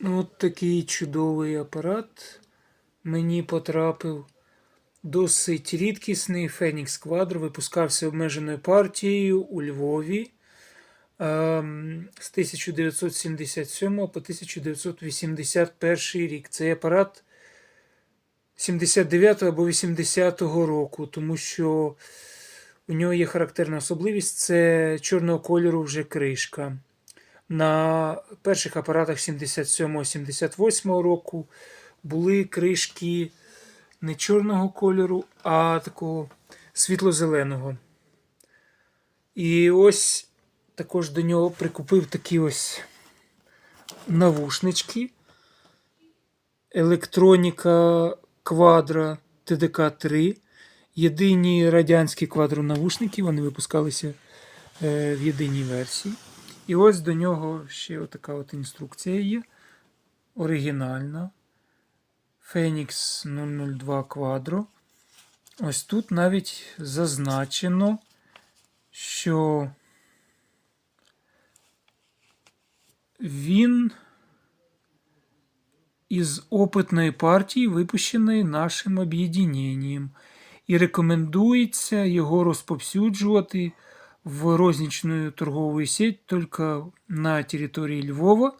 Ну, От такий чудовий апарат мені потрапив. Досить рідкісний Phoenix Quadro випускався обмеженою партією у Львові ем, з 1977 по 1981 рік. Цей апарат 79 або 80-го року, тому що у нього є характерна особливість це чорного кольору вже кришка. На перших апаратах 77-78 року були кришки не чорного кольору, а такого світло-зеленого. І ось також до нього прикупив такі ось навушнички. Електроніка Quadra TDK-3. Єдині радянські квадронавушники, вони випускалися е, в єдиній версії. І ось до нього ще така от інструкція є. Оригінальна. Phoenix 002 Quadro. Ось тут навіть зазначено, що він із опитної партії, випущеної нашим об'єднанням, і рекомендується його розповсюджувати в розничную торговую сеть только на территории Львова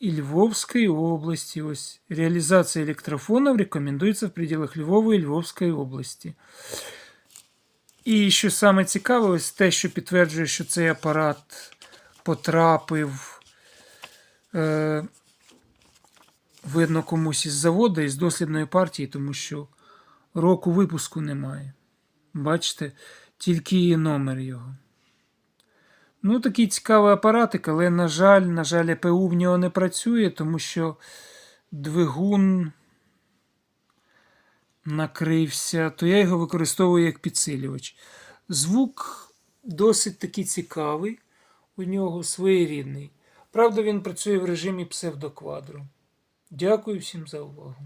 и Львовской области. Ось реализация электрофонов рекомендуется в пределах Львова і Львовської області. І що саме цікаве, ось те, що підтверджує, що цей апарат потрапив, е, видно, комусь із заводу, із дослідної партії, тому що року випуску немає. Бачите, тільки номер його. Ну, такий цікавий апаратик, але, на жаль, на жаль, ЕПУ в нього не працює, тому що двигун накрився, то я його використовую як підсилювач. Звук досить таки цікавий, у нього своєрідний. Правда, він працює в режимі псевдоквадру. Дякую всім за увагу.